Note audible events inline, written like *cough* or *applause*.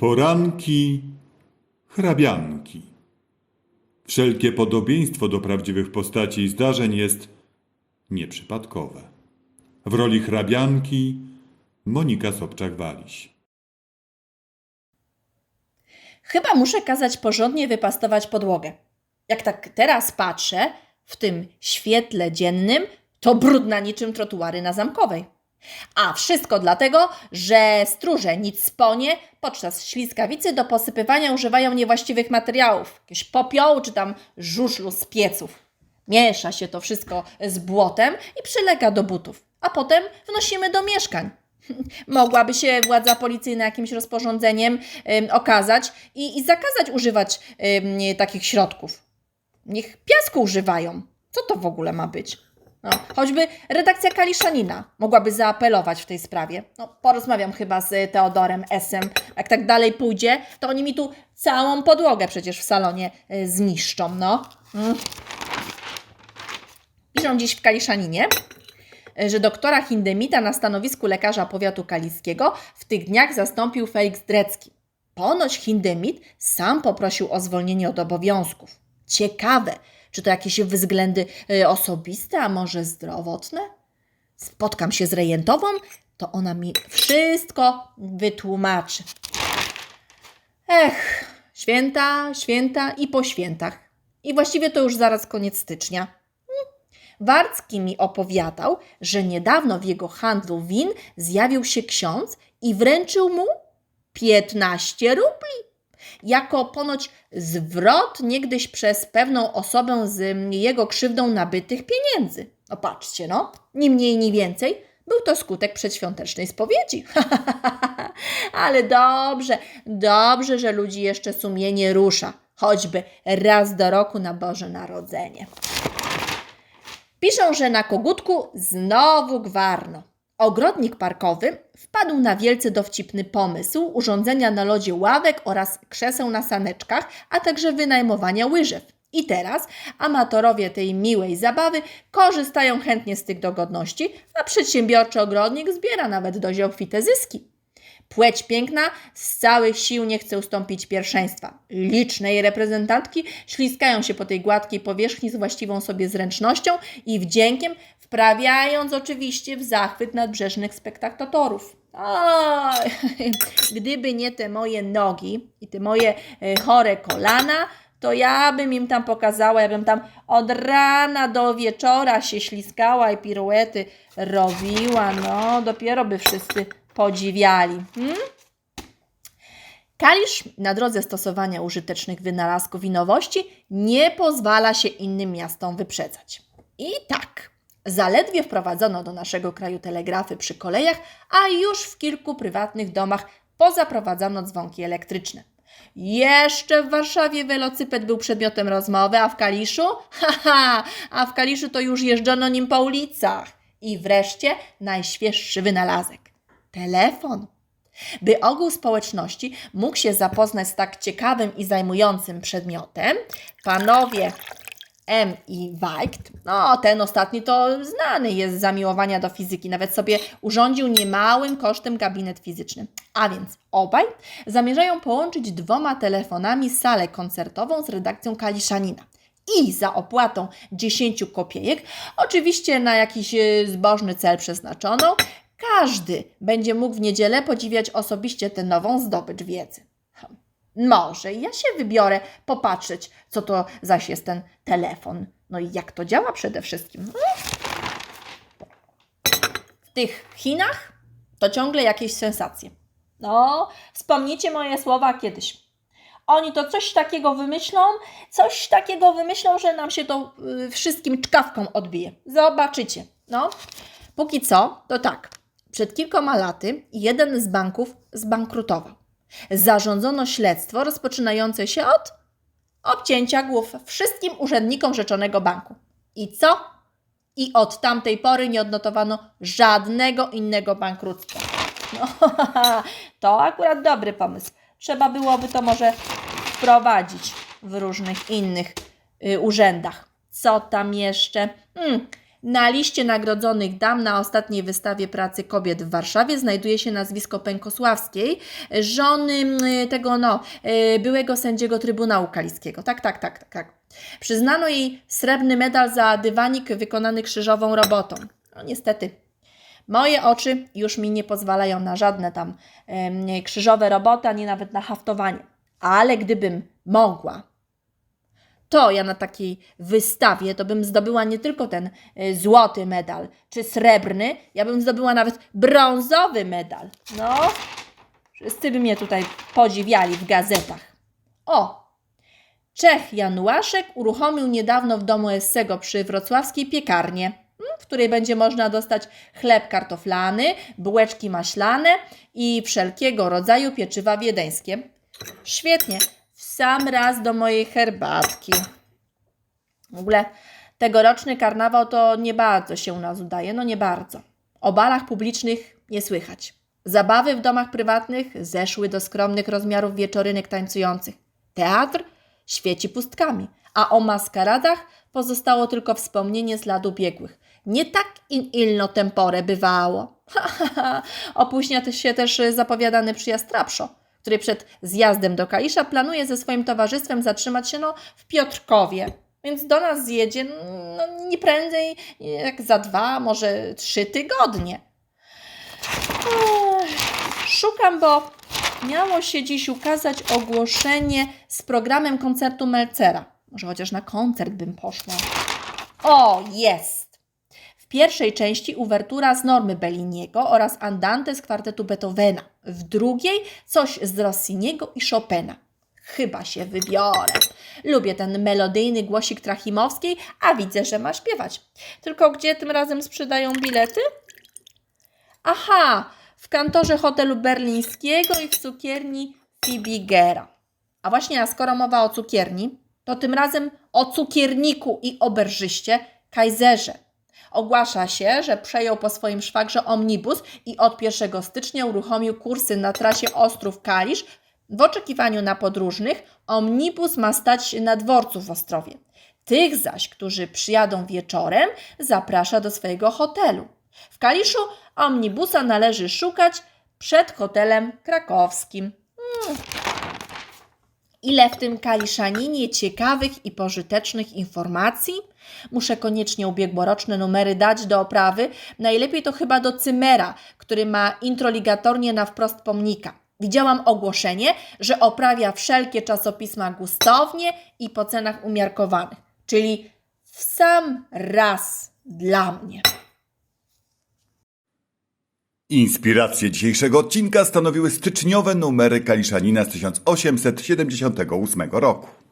Poranki hrabianki. Wszelkie podobieństwo do prawdziwych postaci i zdarzeń jest nieprzypadkowe. W roli hrabianki Monika Sobczak-Waliś. Chyba muszę kazać porządnie wypastować podłogę. Jak tak teraz patrzę, w tym świetle dziennym, to brudna niczym trotuary na zamkowej. A wszystko dlatego, że stróże nic sponie podczas śliskawicy do posypywania używają niewłaściwych materiałów, jakieś popiołu czy tam żużlu z pieców. Miesza się to wszystko z błotem i przylega do butów, a potem wnosimy do mieszkań. *laughs* Mogłaby się władza policyjna jakimś rozporządzeniem ym, okazać i, i zakazać używać ym, takich środków. Niech piasku używają. Co to w ogóle ma być? No, choćby redakcja Kaliszanina mogłaby zaapelować w tej sprawie. No, porozmawiam chyba z Teodorem S.em. Jak tak dalej pójdzie, to oni mi tu całą podłogę przecież w salonie y, zniszczą, no. Mm. Piszą dziś w Kaliszaninie, że doktora Hindemita na stanowisku lekarza powiatu kaliskiego w tych dniach zastąpił Felix Drecki. Ponoć Hindemit sam poprosił o zwolnienie od obowiązków. Ciekawe, czy to jakieś względy y, osobiste, a może zdrowotne? Spotkam się z rejentową, to ona mi wszystko wytłumaczy. Ech, święta, święta i po świętach. I właściwie to już zaraz koniec stycznia. Warcki mi opowiadał, że niedawno w jego handlu win zjawił się ksiądz i wręczył mu 15 rubli. Jako ponoć zwrot niegdyś przez pewną osobę z jego krzywdą nabytych pieniędzy. No patrzcie, no, ni mniej, ni więcej. Był to skutek przedświątecznej spowiedzi. *laughs* Ale dobrze, dobrze, że ludzi jeszcze sumienie rusza, choćby raz do roku na Boże Narodzenie. Piszą, że na kogutku znowu gwarno. Ogrodnik parkowy wpadł na wielce dowcipny pomysł urządzenia na lodzie ławek oraz krzeseł na saneczkach, a także wynajmowania łyżew. I teraz amatorowie tej miłej zabawy korzystają chętnie z tych dogodności, a przedsiębiorczy ogrodnik zbiera nawet dość obfite zyski. Płeć piękna z całych sił nie chce ustąpić pierwszeństwa. Liczne jej reprezentantki śliskają się po tej gładkiej powierzchni z właściwą sobie zręcznością i wdziękiem, wprawiając oczywiście w zachwyt nadbrzeżnych spektatorów. Oj, *laughs* gdyby nie te moje nogi i te moje e, chore kolana, to ja bym im tam pokazała, ja bym tam od rana do wieczora się śliskała i piruety robiła. No, dopiero by wszyscy podziwiali. Hmm? Kalisz na drodze stosowania użytecznych wynalazków i nowości nie pozwala się innym miastom wyprzedzać. I tak, zaledwie wprowadzono do naszego kraju telegrafy przy kolejach, a już w kilku prywatnych domach pozaprowadzano dzwonki elektryczne. Jeszcze w Warszawie welocyped był przedmiotem rozmowy, a w Kaliszu? *laughs* Haha, a w Kaliszu to już jeżdżono nim po ulicach. I wreszcie najświeższy wynalazek telefon. By ogół społeczności mógł się zapoznać z tak ciekawym i zajmującym przedmiotem, panowie M i Weicht, no ten ostatni to znany jest z zamiłowania do fizyki, nawet sobie urządził niemałym kosztem gabinet fizyczny. A więc obaj zamierzają połączyć dwoma telefonami salę koncertową z redakcją Kaliszanina i za opłatą 10 kopiejek, oczywiście na jakiś e, zbożny cel przeznaczoną, każdy będzie mógł w niedzielę podziwiać osobiście tę nową zdobycz wiedzy. Hm, Może ja się wybiorę popatrzeć, co to zaś jest ten telefon. No i jak to działa przede wszystkim. W tych Chinach to ciągle jakieś sensacje. No, wspomnijcie moje słowa kiedyś. Oni to coś takiego wymyślą, coś takiego wymyślą, że nam się to y, wszystkim czkawką odbije. Zobaczycie. No, póki co, to tak. Przed kilkoma laty jeden z banków zbankrutował. Zarządzono śledztwo rozpoczynające się od obcięcia głów wszystkim urzędnikom rzeczonego banku. I co? I od tamtej pory nie odnotowano żadnego innego bankructwa. No, *laughs* to akurat dobry pomysł. Trzeba byłoby to może wprowadzić w różnych innych y, urzędach. Co tam jeszcze? Hmm, Na liście nagrodzonych dam na ostatniej wystawie pracy kobiet w Warszawie znajduje się nazwisko Pękosławskiej, żony mm, tego no, y, byłego sędziego Trybunału Kaliskiego. Tak, tak, tak, tak. Przyznano jej srebrny medal za dywanik wykonany krzyżową robotą. No niestety, moje oczy już mi nie pozwalają na żadne tam krzyżowe roboty, ani nawet na haftowanie. Ale gdybym mogła, to ja na takiej wystawie to bym zdobyła nie tylko ten y, złoty medal czy srebrny, ja bym zdobyła nawet brązowy medal. No, wszyscy by mnie tutaj podziwiali w gazetach. O, Czech Jan Łaszek uruchomił niedawno w domu Essego przy wrocławskiej piekarnię, mm, w której będzie można dostać chleb kartoflany, bułeczki maślane i wszelkiego rodzaju pieczywa wiedeńskie. Świetnie, sam raz do mojej herbatki. W ogóle tegoroczny karnawał to nie bardzo się u nas udaje, no nie bardzo. O balach publicznych nie słychać. Zabawy w domach prywatnych zeszły do skromnych rozmiarów wieczorynek tańcujących. Teatr świeci pustkami, a o maskaradach pozostało tylko wspomnienie z lat ubiegłych. Nie tak in ilno tempore bywało. *laughs* Opóźnia się też zapowiadany przyjazd Trapszo, który przed zjazdem do Kalisza planuje ze swoim towarzystwem zatrzymać się no, w Piotrkowie. Więc do nas zjedzie no, nie prędzej jak za dwa, może trzy tygodnie. Szukam, bo miało się dziś ukazać ogłoszenie z programem koncertu Melcera. Może chociaż na koncert bym poszła. O, jest! W pierwszej części uwertura z Normy Belliniego oraz Andante z kwartetu Beethovena. W drugiej coś z Rossiniego i Chopina. Chyba się wybiorę. Lubię ten melodyjny głosik Trachimowskiej, a widzę, że ma śpiewać. Tylko gdzie tym razem sprzedają bilety? Aha, w kantorze hotelu berlińskiego i w cukierni Fibigera. A właśnie, a skoro mowa o cukierni, to tym razem o cukierniku i oberżyście Kaiserze. Ogłasza się, że przejął po swoim szwagrze omnibus i od 1 stycznia uruchomił kursy na trasie Ostrów-Kalisz. W oczekiwaniu na podróżnych omnibus ma stać na dworcu w Ostrowie. Tych zaś, którzy przyjadą wieczorem, zaprasza do swojego hotelu. W Kaliszu omnibusa należy szukać przed hotelem krakowskim. Mm. Ile w tym kaliszaninie ciekawych i pożytecznych informacji? Muszę koniecznie ubiegłoroczne numery dać do oprawy. Najlepiej to chyba do Cymera, który ma introligatornie na wprost pomnika. Widziałam ogłoszenie, że oprawia wszelkie czasopisma gustownie i po cenach umiarkowanych, czyli w sam raz dla mnie. Inspirację dzisiejszego odcinka stanowiły styczniowe numery Kaliszanina z 1878 roku.